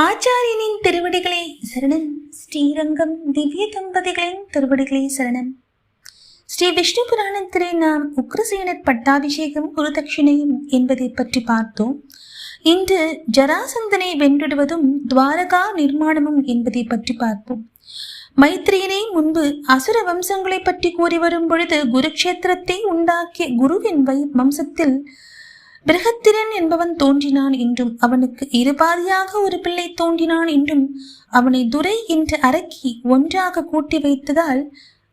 ஆச்சாரியனின் திருவடிகளே சரணம். ஸ்ரீரங்கம் திவ்ய தம்பதிகளின் திருவடிகளே சரணம். ஸ்ரீ விஷ்ணு புராணத்திலே நாம் உக்ரசேனர் பட்டாபிஷேகம் குருதட்சிணையும் என்பதை பற்றி பார்த்தோம். இன்று ஜராசந்தனை வென்றிடுவதும் துவாரகா நிர்மாணமும் என்பதை பற்றி பார்ப்போம். மைத்திரியனை முன்பு அசுர வம்சங்களை பற்றி கூறி வரும் பொழுது குருக்ஷேத்திரத்தை உண்டாக்கிய குருவின் வை வம்சத்தில் பிரகத்திரன் என்பவன் தோன்றினான் என்றும் அவனுக்கு இருபாதியாக ஒரு பிள்ளை தோன்றினான் என்றும் அவனை துரை என்று அரக்கி ஒன்றாக கூட்டி வைத்ததால்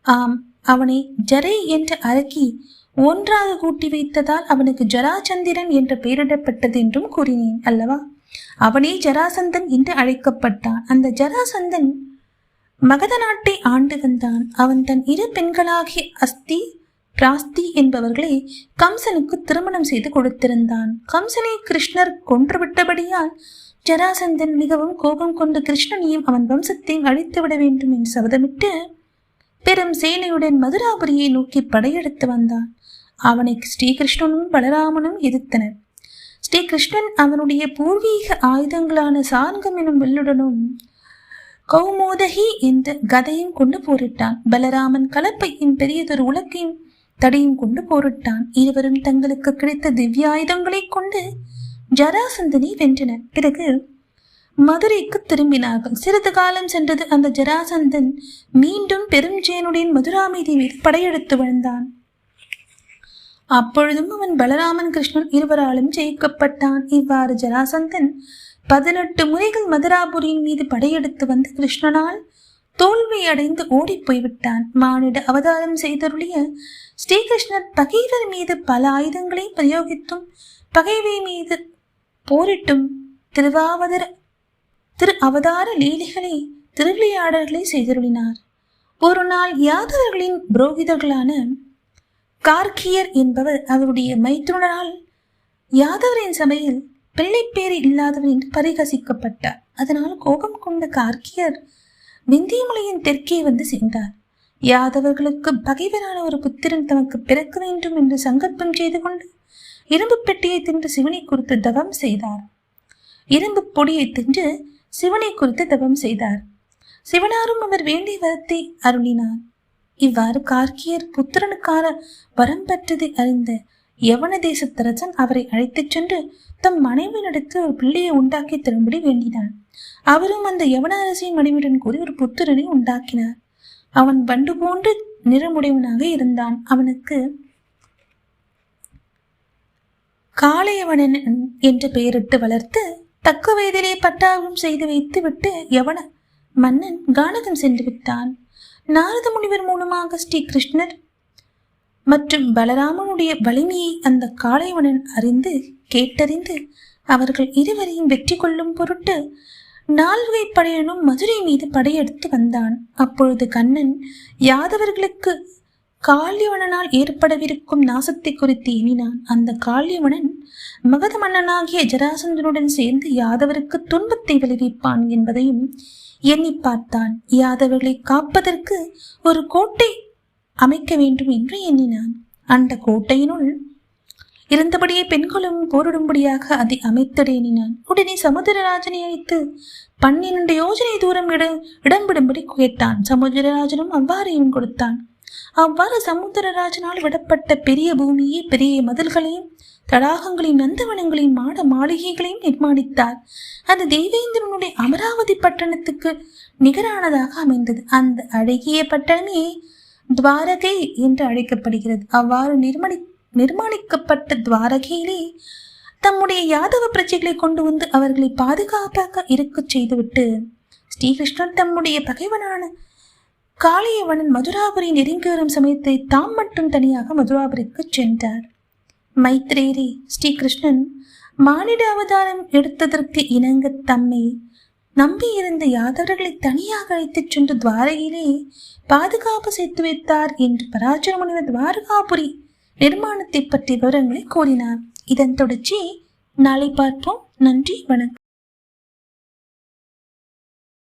ஆம் அவனை ஜரை என்று அரக்கி ஒன்றாக கூட்டி வைத்ததால் அவனுக்கு ஜராச்சந்திரன் என்று பெயரிடப்பட்டது என்றும் கூறினேன் அல்லவா? அவனே ஜராசந்தன் என்று அழைக்கப்பட்டான். அந்த ஜராசந்தன் மகத நாட்டை ஆண்டு வந்தான். அவன் தன் இரு பெண்களாகிய அஸ்தி பிராஸ்தி என்பவர்களை கம்சனுக்கு திருமணம் செய்து கொடுத்திருந்தான். கம்சனை கிருஷ்ணர் கொன்றுவிட்டபடியால் ஜராசந்தன் மிகவும் கோபம் கொண்டு கிருஷ்ணனையும் அவன் வம்சத்தையும் அழித்துவிட வேண்டும் என்று சபதமிட்டு பெரும் சேனையுடன் மதுராபுரியை நோக்கி படையெடுத்து வந்தான். அவனை ஸ்ரீகிருஷ்ணனும் பலராமனும் எதிர்த்தனர். ஸ்ரீகிருஷ்ணன் அவனுடைய பூர்வீக ஆயுதங்களான சார்கம் எனும் வில்லுடனும் கௌமோதகி என்ற கதையும் கொண்டு போரிட்டான். பலராமன் கலப்பையின் பெரியதொரு உலக்கையும் தடையும் கொண்டு போரிட்டான். இருவரும் தங்களுக்கு கிடைத்த திவ்யாயுதங்களை கொண்டு ஜராசந்தனை வென்றனர். பிறகு மதுரைக்கு திரும்பினார்கள். சிறிது காலம் சென்றது அந்த ஜராசந்தன் மீண்டும் பெருஞ்சேனுடைய மதுராமீதி மீது படையெடுத்து வந்தான். அப்பொழுதும் அவன் பலராமன் கிருஷ்ணன் இருவராலும் ஜெயிக்கப்பட்டான். இவ்வாறு ஜராசந்தன் பதினெட்டு முறைகள் மதுராபுரியின் மீது படையெடுத்து வந்த கிருஷ்ணனால் தோல்வி அடைந்து ஓடிப் போய்விட்டான். மானிட அவதாரம் செய்தருளிய ஸ்ரீகிருஷ்ணர் பகைவர் மீது பல ஆயுதங்களை பிரயோகித்தும் பகைவை மீது போரிட்டும் திருவாவதர திரு அவதார லீலைகளை திருவிளையாடல்களை செய்தருளினார். ஒரு நாள் யாதவர்களின் புரோகிதர்களான கார்கியர் என்பவர் அவருடைய மைத்துனரால் யாதவரின் சபையில் பிள்ளைப்பேறு இல்லாதவர் என்று பரிகசிக்கப்பட்டார். அதனால் கோபம் கொண்ட கார்கியர் விந்தியமலையின் தெற்கே வந்து சேர்ந்தார். யாதவர்களுக்கு பகைவரான ஒரு புத்திரன் தமக்கு பிறக்க வேண்டும் என்று சங்கல்பம் செய்து கொண்டு இரும்பு பெட்டியை தின்று சிவனை குறித்து தவம் செய்தார். இரும்பு பொடியை தின்று சிவனை குறித்து தவம் செய்தார். சிவனாரும் அவர் வேண்டிய வரத்தை அருளினார். இவ்வாறு கார்கியர் புத்திரனுக்கான வரம் பெற்றதை அறிந்த யவன தேசத்தரசன் அவரை அழைத்துச் சென்று தம் மனைவியிடத்து ஒரு பிள்ளையை உண்டாக்கி தரும்படி வேண்டினான். அவரும் அந்த யவன அரசியின் மனைவியுடன் கூறி ஒரு புத்திரனை உண்டாக்கினார். அவன் பண்டு போன்று நிறமுடையவனாக இருந்தான். அவனுக்கு காளையவனன் என்ற பெயரிட்டு வளர்த்து தக்க வயதிலே பட்டாபம் செய்து வைத்து விட்டு யவன மன்னன் கானகம் சென்று விட்டான். நாரத முனிவர் மூலமாக ஸ்ரீ கிருஷ்ணர் மற்றும் பலராமனுடைய வலிமையை அந்த காளைவனன் அறிந்து கேட்டறிந்து அவர்கள் இருவரையும் வெற்றி கொள்ளும் பொருட்டு நால்வகை படையனும் மதுரை மீது படையெடுத்து வந்தான். அப்பொழுது கண்ணன் யாதவர்களுக்கு காளியவனால் ஏற்படவிருக்கும் நாசத்தை குறித்து எண்ணினான். அந்த காளியவனன் மகத மன்னனாகிய ஜராசந்தனுடன் சேர்ந்து யாதவருக்கு துன்பத்தை விளைவிப்பான் என்பதையும் எண்ணி பார்த்தான். யாதவர்களை காப்பதற்கு ஒரு கோட்டை அமைக்க வேண்டும் என்று எண்ணினான். அந்த கோட்டையினுள் இருந்தபடியே பெண்களும் போரிடும்படியாக அதை அமைத்தடேனினான் உடனே சமுத்திரராஜனை அழைத்து பன்னிரண்டு யோஜனை தூரம் இட இடம்பிடும்படி கேட்டான். சமுத்திரராஜனும் அவ்வாறையும் கொடுத்தான். அவ்வாறு சமுத்திரராஜனால் விடப்பட்ட பெரிய பூமியை பெரிய மதில்களையும் தடாகங்களையும் நந்தவனங்களையும் மாட மாளிகைகளையும் நிர்மாணித்தார். அது தேவேந்திரனுடைய அமராவதி பட்டணத்துக்கு நிகரானதாக அமைந்தது. அந்த அழகிய பட்டணமே துவாரகை என்று அழைக்கப்படுகிறது. அவ்வாறு நிர்மணி நிர்மாணிக்கப்பட்ட துவாரகையிலே தம்முடைய யாதவ பிரஜைகளை கொண்டு வந்து அவர்களை பாதுகாப்பாக இருக்கச் செய்துவிட்டு ஸ்ரீகிருஷ்ணன் தம்முடைய பகைவனான காளியவனன் மதுராபுரி நெருங்கி வரும் சமயத்தை தாம் மட்டும் தனியாக மதுராபுரிக்கு சென்றார். மைத்ரேரி ஸ்ரீகிருஷ்ணன் மானிட அவதாரம் எடுத்ததற்கு இணங்க தம்மை நம்பியிருந்த யாதவர்களை தனியாக அழைத்துச் சென்று துவாரகையிலே பாதுகாப்பு செய்து வைத்தார் என்று பராஜர முனிவர் துவாரகாபுரி நிர்மாணத்தை பற்றிய விவரங்களை கூறினார். இதன் தொடர்ச்சி நாளை பார்ப்போம். நன்றி வணக்கம்.